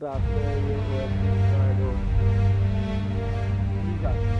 Trasteje, Trasteje, Trasteje, Trasteje, Trasteje, Trasteje, Trasteje, Trasteje, Trasteje, Trasteje,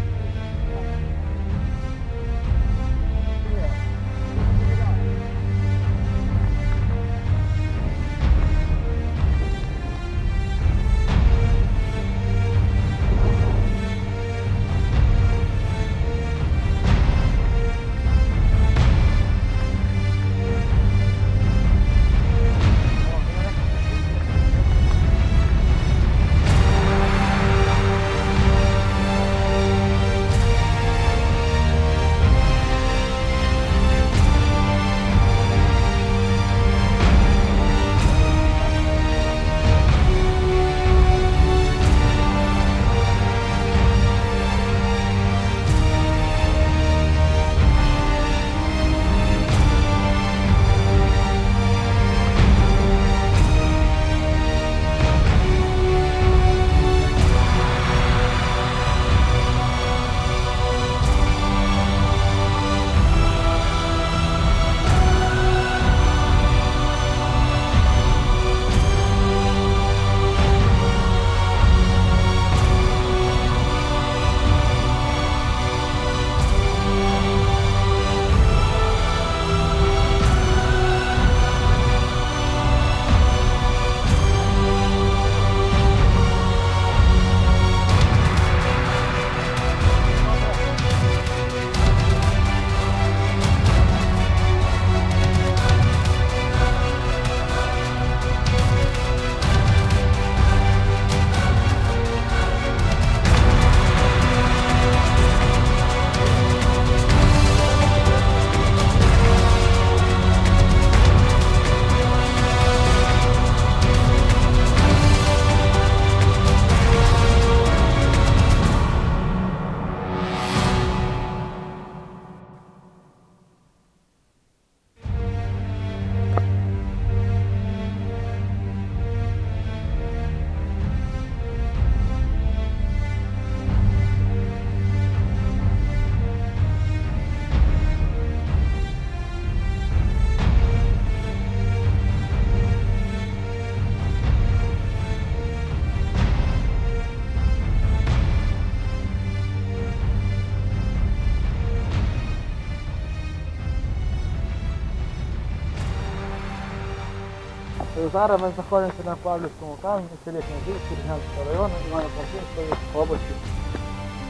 Зараз ми знаходимося на Павлівському камені, селі Князівський, Різнянського району, Івано-Франківської області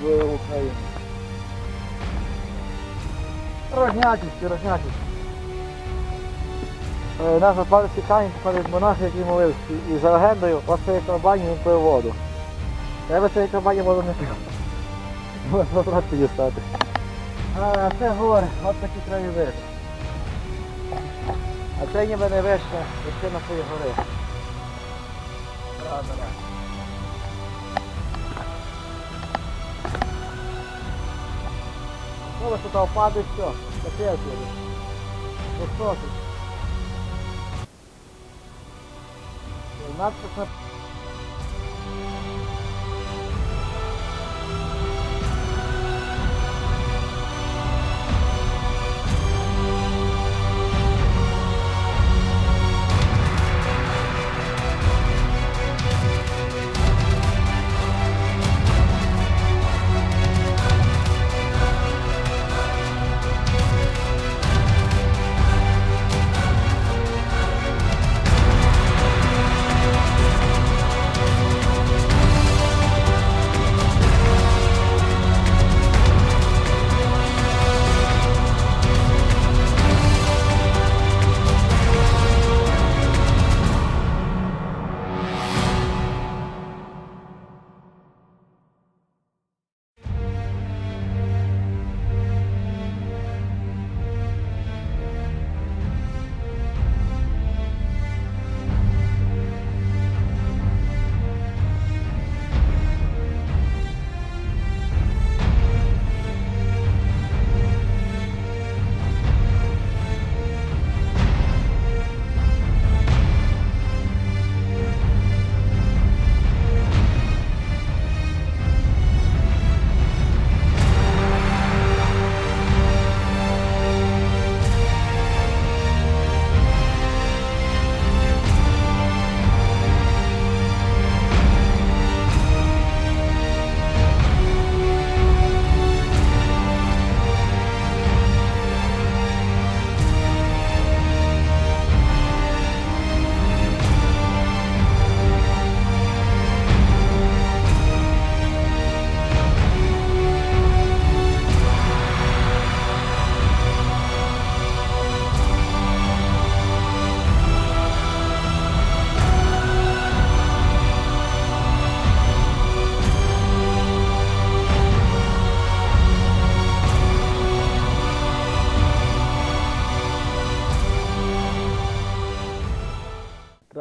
в Україні. Рожнятівський, Рожнятівський. Е, Наш на Павлівський камінь ходить монах, який молився. І за легендою, цієї карбані він пив воду. Я би цієї карбані воду не пив. Можна дістати. А це гори, от такі краєвиди. А це ніби не вишня, вершина цієї гори. Ну. Ну, висота впаде, все, капець буде. Високий. Надпис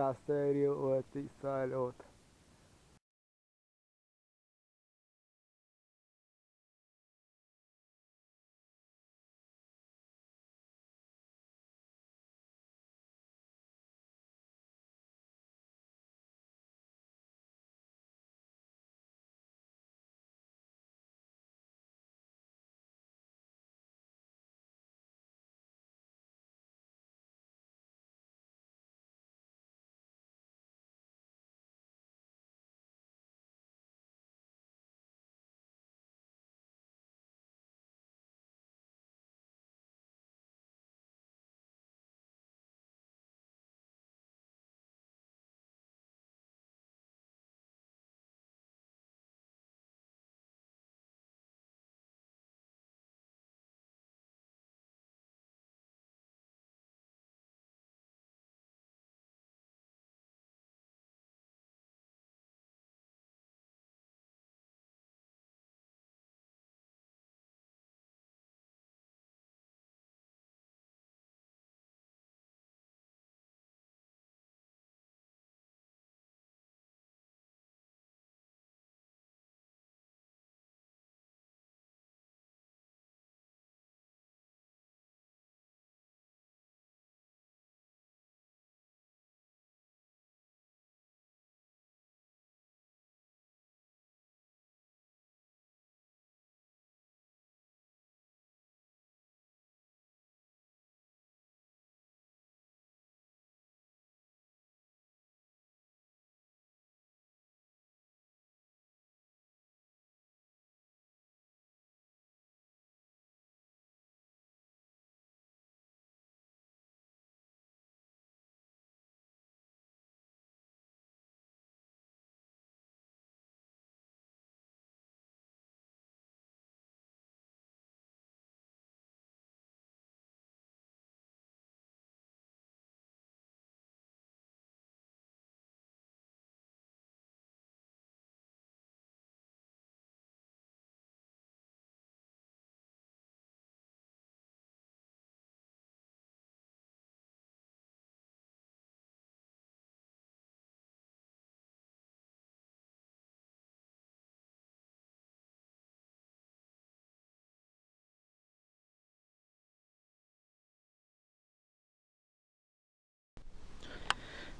на серію оцей сальот.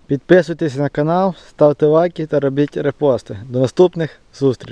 Підписуйтесь на канал, ставте лайки та робіть репости. До наступних зустрічей!